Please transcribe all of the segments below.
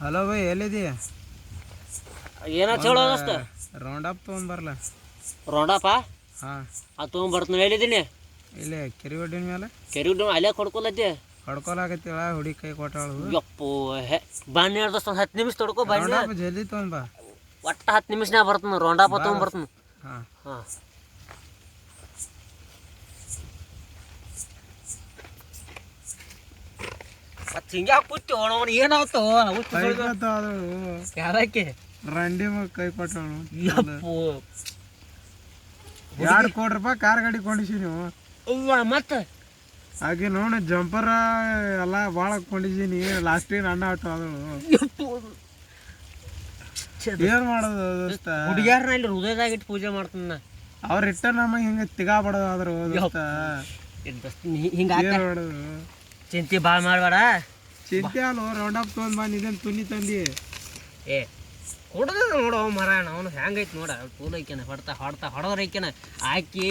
Hello by ಎಲ್ಲಿದೀಯ ಏನ ಚಲೋ ಅನಸ್ತ round up ತೊಗೊಂಡ್ ಬರಲ್ಲ ರೌಂಡಪ್ಪ ಹಾಂ. ಅದು ತೊಗೊಂಬರ್ತೀನಿ ಹೇಳಿದ್ದೀನಿ ಇಲ್ಲೇ ಕೆರೆ ಒಡ್ಡಿನ ಮೇಲೆ ಕೆರಿ ಅಲ್ಲೇ ಕೊಡ್ಕೊಲತ್ತಿ ಹೊಡ್ಕೊಲಾಗತ್ತಿಲ್ಲ ಹುಡಿ ಕೈ ಕೊಟ್ಟಾಳು ಯಪ್ಪು ಹೆ. ಬನ್ನಿ ಹೇಳ್ದ ಒಂದು ಹತ್ತು ನಿಮಿಷ ತೊಡ್ಕೊ ಅಪ್ ಜಲ್ದಿ ತೊಗೊಂಡ್ ಬಾ ಒಟ್ಟು ಹತ್ತು ನಿಮಿಷನ್ಯಾಗ ಬರ್ತೀನಿ ರೌಂಡಪ್ಪ ತೊಗೊಂಬರ್ತೀನಿ. ಹಾಂ. ಹಾಂ. ಹಿಂಗೆ ಅವನು ಯಾರಕ್ಕೆ? ರಂಡಿ ಕೈ ಕೊಟ್ಟಾಳು. ಯಪ್ಪು. ಎರಡು ಕೋಟಿ ರೂಪಾಯಿ ಕಾರ್ ಗಾಡಿ ಕೊಂಡಿಸಿ ನೀವು. ಅವ್ವ ಮತ್ತೆ? ಹಾಗೆ ನೋಡು ಜಂಪರ ಎಲ್ಲ ಭಾಳ ಕೊಂಡಿದ್ದೀನಿ ಲಾಸ್ಟಿಗೆ ನನ್ನ ಆಟ ಅದು. ಏನ್ ಮಾಡೋದು ದೋಸ್ತ ಹುಡುಗ್ಯಾರನ್ನ ಇಲ್ಲಿ ಹೃದಯದಾಗ ಇಟ್ಟು ಪೂಜೆ ಮಾಡ್ತಾನ ಅವ್ರ ಇಟ್ಟ ನಮಗೆ ಹಿಂಗೆ ತಿಗಾಬಾರ್ದು ಆದ್ರು ದೋಸ್ತ ಹಿಂಗ ಮಾಡೋದು? ಚಿಂತೆ ಭಾಳ ಮಾಡಬೇಡ. ಚಿಂತೆ ಅಲ್ಲ ರೌಂಡ್ ಅಪ್ ತೊಗೊಂಡ್ ಬಾ ಇದನ್ನ ತುನಿ ತಂದಿ. ಏ ಕೊಡದ ನೋಡು ಮರ ಅವನು ಹೆಂಗೈತೆ ನೋಡ ಟೂಲ್ ಐಕೆನ ಹೊಡ್ತಾ ಹೊಡ್ತಾ ಹೊಡೋದ್ರ ಐಕೆನ ಹಾಕಿ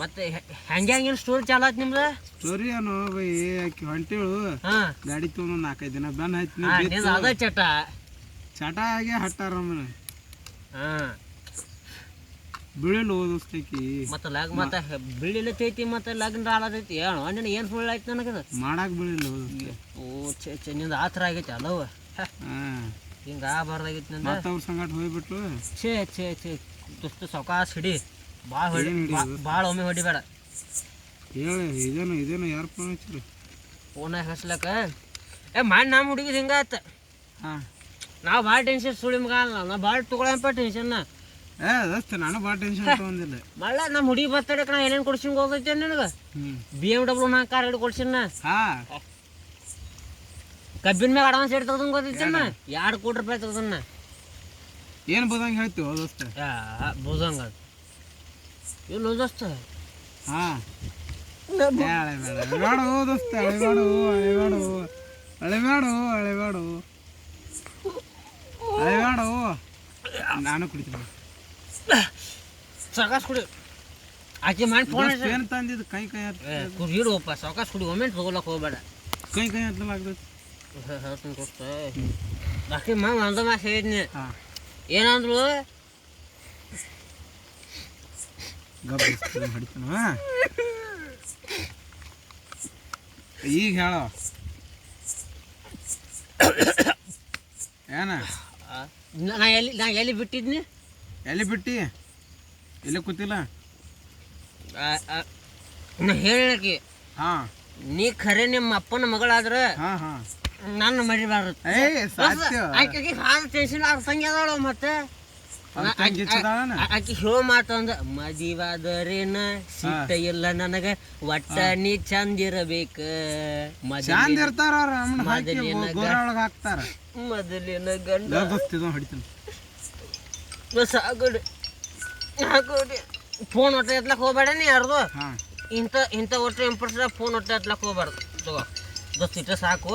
ಮತ್ತೆ ಹೆಂಗೆ ಹೆಂಗೇನು ಸ್ಟೋರಿ ಚಾಲು ಆಯ್ತು ನಿಮ್ದು? ಸ್ಟೋರಿ ಏನೋ ಬೈ ಆಕಿ ಹೊಂಟೇಳು. ಹಾಂ. ಗಾಡಿ ತೊಗೊಂಡು ನಾಲ್ಕೈದು ದಿನ ಬೆನ್ ಆಯ್ತು ಅದ ಚಟ. ಚಟ ಆಗಿ ಹಟ್ಟಾರ ಹಾಂ. ಬೀಳಿಲ್ಲ ಓದಿಸ್ತೈತಿ ಮತ್ತೆ ಲಗ್ ಮತ್ತೆ ಬೀಳಿಲತ್ತೈತಿ ಮತ್ತೆ ಲಗ್ನ ಆಲತೈತಿ ಹೇಳು ನಿನ್ನ ಏನು ಸುಳ್ಳು ಆಯ್ತು ನನಗೆ ಮಾಡಕ್ಕೆ ಬೀಳಿಲ್ಲ ಓದಿಸ್ತ ಓ ಚೆ ಚೆ ನಿಂದು ಆ ಥರ ಆಗೈತಿ ಅಲ್ಲವ? ಹಿಂಗೆ ಆಗಬಾರ್ದಾಗೈತಿ ನಿಂದ? ಮತ್ತೆ ಅವ್ರ ಸಂಗಟ ಹೋಗ್ಬಿಟ್ರು? ಛೇ ಛೇ ಛೇ ದೋಸ್ತ ಸಾವಕಾಶ ಹಿಡಿ. ಭಾಳ ಹೊಡಿ ಭಾಳ ಒಮ್ಮೆ ಹೊಡಿಬೇಡ. ಹೇಳಿ ಇದೇನು ಇದೇನು ಯಾರು ಫೋನ್ ಹಚ್ಚಿರಿ? ಫೋನಾಗ ಹಚ್ಲಕ್ಕ? ಏ ಮಾಡಿ ನಮ್ಮ ಹುಡುಗಿದ ಹಿಂಗಾಯ್ತು. ಹಾಂ. ನಾವು ಭಾಳ ಟೆನ್ಷನ್ ಸುಳಿ ಮಗ ಅಲ್ಲ ನಾ ಭಾಳ ತೊಗೊಳಪ್ಪ ಟೆನ್ಷನ್ನ ಏ ದೋಸ್ತ ನಾನು ಭಾಳ ಟೆನ್ಷನ್ ತಗೊಂಡಿಲ್ಲ ಮಳ್ಳ ನಮ್ಮ ಹುಡುಗಿ ಬರ್ತಡಕ್ಕೆ ನಾ ಏನೇನು ಕೊಡ್ಸಿಂಗ್ ಹೋಗೈತೆ ನಿನಗೆ? ಬಿ ಎಂ ಡಬ್ಲ್ಯೂ ನಾ ಕಾರ್ ಹಿಡಿದು ಕೊಡ್ಸಿನ ಹಾ. ಕಬ್ಬಿನ ಮ್ಯಾಗ ಅಡ್ವಾನ್ಸ್ ರೇಟ್ ತೆಗ್ದಂಗೆ ಗೊತ್ತೈತೇನ ಎರಡು ಕೋಟಿ ರೂಪಾಯಿ ತೆಗ್ದನ್ನ ಏನು ಬದಂಗೆ ಹೇಳ್ತೀವಿ ದೋಸ್ತ ಬೋದಂಗ ಇಲ್ಲ ದೋಸ್ತ. ಹಾಂ. ಅಳೆಬೇಡ ದೋಸ್ತ ಅಳೆಬೇಡು ಅಳೆಬೇಡು ಅಳೆಬೇಡು ಅಳೆಬೇಡು ಅಳೆಬೇಡು ನಾನು ಕುಡಿತೀನಿ. ಸಾಕಾಸ್ ಕುಡಿ. ಆಚೆ ಮಾಡಿ ಫೋನ್ ಏನು ತಂದಿದ್ದು? ಕೈ ಕೈ ಹತ್ತ ಇಡುವಪ್ಪ ಸಾಕಾಸ್ ಕುಡಿ ಒಮ್ಮೆ ತಗೊಳಕ್ ಹೋಗ್ಬೇಡ. ಕೈ ಕೈ ಹತ್ತಲಾಗ್ತೈತಿ ಹೇಳ್ತೀನಿ ಗೊತ್ತ ಬಾಕಿ ಮಾ ಒಂದ ಮಾಸ ಹೇಳಿದ್ನಿ. ಏನಂದ್ರು ಈಗ ಹೇಳ. ಏನ? ನಾ ಎಲ್ಲಿ ನಾ ಎಲ್ಲಿ ಬಿಟ್ಟಿದ್ನಿ? ಎಲ್ಲಿ ಬಿಟ್ಟಿ? ಇಲ್ಲೇ ಕೂತಿಲ್ಲ? ಹೇಳಿ ಹಾ ನಾ ಹೇಳಕ್ಕೆ ಹಾಂ. ನೀ ಖರೆ ನಿಮ್ಮ ಅಪ್ಪನ ಮಗಳಾದ್ರೆ ಹಾ ಹಾ. ನನ್ನ ಮರಿಬಾರ್ದು. ಏಯ್ ಸಾಧ್ಯ. ಆಕೆಗೆ ಹಾಲು ಟೆನ್ಷನ್ ಅವ್ರ ಅದಾಳು ಮತ್ತೆ? ಆಕಿ ಹೋ ಮಾತಂದ ಮದಿವಾದರೇನ ಸಿಟ್ಟ ಇಲ್ಲ ನನಗ ಒಟ್ಟ ನೀ ಚಂದ ಇರ್ತಾರ ಅವ್ರ ಅಮ್ಮನ ಹಾಕಿ ಮೊದಲಿನ ಗಂಡ. ಗೊತ್ತಿದ ಹಾಕೋಡಿ. ಫೋನ್ ಒಟ್ಟ ಎತ್ಲಕ್ ಹೋಗ್ಬೇಡ ನೀ ಯಾರ್ದು? ಹಾಂ. ಇಂಥ ಇಂಥ ಒಟ್ಟು ಇಂಪರ್ಸ ಫೋನ್ ಒಟ್ಟೆ ಎತ್ಲಕ್ ಹೋಗ್ಬಾರ್ದು. ತಗೋ ಬಸ್ ಇಟ್ಟ ಸಾಕು.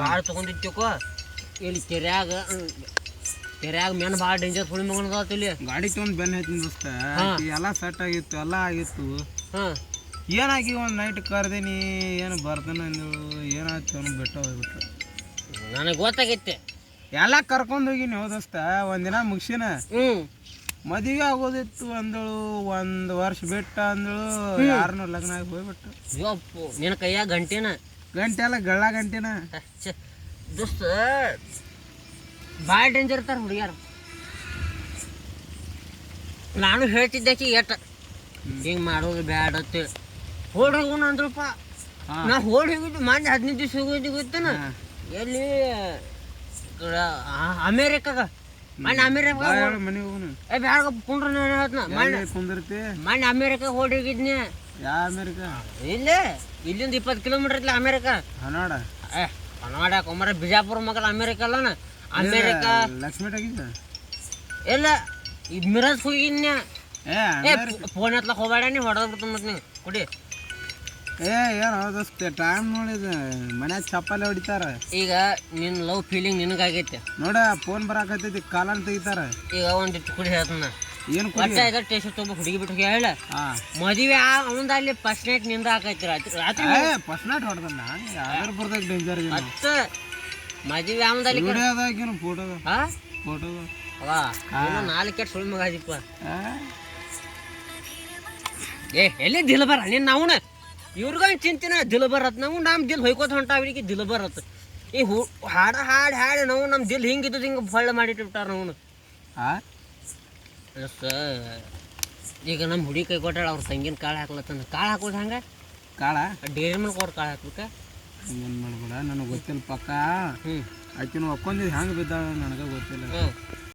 ಭಾಳ ತೊಗೊಂಡಿತ್ತೇಕೋ ಇಲ್ಲಿ ಕೆರ್ಯಾಗ ಕೆರ್ಯಾಗ ಮೇನ್ ಭಾಳ ಡೇಂಜರ್ ಸುಳಿ ಮಗನದ ಇಲ್ಲಿ. ಗಾಡಿ ತೊಗೊಂಡು ಬೆನ್ನ ಐತಿ ದೋಸ್ತ. ಎಲ್ಲ ಸೆಟ್ ಆಗಿತ್ತು ಎಲ್ಲ ಆಗಿತ್ತು. ಹಾಂ. ಏನಾಗಿ ಒಂದು ನೈಟ್ ಕರ್ದೇನಿ ಏನು ಬರ್ತಾನ ನೀವು ಏನಾಯ್ತು ಅನ್ನೋ ಬೆಟ್ಟ ಹೋಗ್ಬಿಟ್ಟು ನನಗೆ ಗೊತ್ತಾಗೈತೆ. ಎಲ್ಲ ಕರ್ಕೊಂಡು ಹೋಗಿನಿ ಹೋದಷ್ಟ ದೋಸ್ತ ಒಂದಿನ ಮುಗಿಸಿನ. ಮದುವೆ ಆಗೋದಿತ್ತು ಅಂದಳು ಒಂದು ವರ್ಷ ಬಿಟ್ಟ ಅಂದಳು ಯಾರನ್ನೂ ಲಗ್ನ ಆಗಿ ಹೋಗ್ಬಿಟ್ಟು ಯಪ್ಪು ನಿನ್ನ ಕೈಯಾಗ ಗಂಟೆನ? ಗಂಟೆ ಎಲ್ಲ ಗಳ್ಳ ಗಂಟೆನ. ದೋಸ್ತ ಭಾಳ ಡೇಂಜರ್ ಇರ್ತಾರೆ ಹುಡುಗಿಯರು. ನಾನು ಹೇಳ್ತಿದ್ದಕ್ಕೆ ಎಟ್ಟ? ಹಿಂಗೆ ಮಾಡೋದು ಬ್ಯಾಡ ಅಂತೇಳಿ ಹೋಡ್ ಹೋಗೋಣ ಅಂದ್ರಪ್ಪ. ನಾ ಹೋಡ್ ಹೋಗಿದ್ದು ಮಂದಿ ಹದಿನೈದು ದಿವಸ ಹೋಗಿದ್ದು ಗೊತ್ತೇನ? ಎಲ್ಲಿ ಅಮೇರಿಕಾಗ. ಮಣ್ಣು ಅಮೇರಿಕ ಮನೆಗೆ ಹೋಗುನು ಏ ಬ್ಯಾಡ ಕುಂಡ್ರ ನಾನು ಹೇಳ್ತನ ಮಣ್ಣು ಕುಂದಿರ್ತಿ? ಮಣ್ಣು ಅಮೇರಿಕಾಗ ಹೋಗಿ ಹೋಗಿದ್ನಿ. ಯಾ ಅಮೇರಿಕ? ಇಲ್ಲೇ ಇಲ್ಲಿಂದ ಇಪ್ಪತ್ತು ಕಿಲೋಮೀಟರ್ ಐತ್ಲ ಅಮೇರಿಕ. ಹನಾಡ ಏ ಕನ್ನಡ ಕುಮಾರ ಬಿಜಾಪುರ ಮಗಲ ಅಮೇರಿಕ ಅಲ್ಲ ಅಮೇರಿಕ. ಲಕ್ಷ್ಮಿ ಇಲ್ಲ ಈ ಮಿರಾಜ್ ಹೋಗಿನ್ಯ ಏ ಅಮೇರಿಕ. ಫೋನ್ ಎತ್ಲಕ್ ಹೋಗ್ಬೇಡ ನೀ ಹೊಡೆದ್ಬಿಡ್ತು ಮತ್ತೆ ನೀವು ಕುಡಿ. ಏ ಏನು ದೋಸ್ತ ಟೈಮ್ ನೋಡಿದ ಮನ್ಯಾಗ ಚಪ್ಪಲಿ ಹೊಡಿತಾರ. ಈಗ ನಿನ್ನ ಲವ್ ಫೀಲಿಂಗ್ ನಿನಗಾಗೈತೆ. ನೋಡ ಫೋನ್ ಬರಾಕತ್ತೈತಿ ಕಾಲನ್ ತೆಗಿತಾರ. ಈಗ ಒಂದಿಟ್ಟು ಕುಡಿ ಹೇಳ್ತಾನ ಏನು ಕುಡಿ? ಈಗ ಟೇಸ್ಟ್ ತುಂಬ ಹುಡುಗಿ ಬಿಟ್ಟು ಹೇಳ. ಮದುವೆ ಅವಂದ ಅಲ್ಲಿ ಫಸ್ಟ್ ನೈಟ್ನಿಂದ ಹಾಕೈತಿ ರಾತ್ರಿ ರಾತ್ರಿ ಫಸ್ಟ್ ನೈಟ್ ಹೊಡ್ದಣ್ಣ ಯಾವ್ದಾರು ಬರ್ದಾಗ ಡೇಂಜರ್ ಹತ್ತ ಮದುವೆ ಆಮದಲ್ಲಿ ವಿಡಿಯೋದಾಗಿನ ಫೋಟೋದ ಫೋಟೋದ ಅವಾ ಏನೋ ನಾಲ್ಕು ಕೆಟ್ಟ ಸುಳ್ಳು ಮಗ ಆದಿಪ್ಪ? ಏ ಎಲ್ಲಿ ದಿಲ್ ಬರ ನಿನ್ನ ನಾವು ಇವ್ರಿಗ ಚಿಂತಿನ ದಿಲ್ ಬರತ್ತೆ ನಾವು ನಮ್ಮ ದಿಲ್ ಹೊಯ್ಕೋತ ಹೊಂಟಾವ್ರಿಗೆ ದಿಲ್ ಬರತ್ತೆ ಈ ಹೂ ಹಾಡ ಹಾಡು ಹಾಡು ನಾವು ನಮ್ಮ ದಿಲ್ ಹಿಂಗಿದ್ದು ಹಿಂಗೆ ಫಳ್ಳ ಮಾಡಿಟ್ಬಿಟ್ಟಾರ ನಾವು? ಈಗ ನಮ್ಮ ಹುಡಿ ಕೈ ಕೊಟ್ಟಾಳ ಅವ್ರ ತಂಗಿನ ಕಾಳು ಹಾಕ್ಲತ್ತಂದ ಕಾಳು ಹಾಕೋದು ಹಂಗೆ? ಕಾಳ? ಡೇರಿ ಮೇಲೆ ಕೊಟ್ಟು ಕಾಳು ಹಾಕ್ಬೇಕ? ಏನು ಮಾಡ್ಬೇಡ ನನಗೆ ಗೊತ್ತಿಲ್ಲ ಪಕ್ಕ. ಹ್ಞೂ ಆಕಿನ ಒಕ್ಕೊಂದಿದ್ದು ಹೆಂಗೆ ಬಿದ್ದಾಳ ನನಗೆ ಗೊತ್ತಿಲ್ಲ.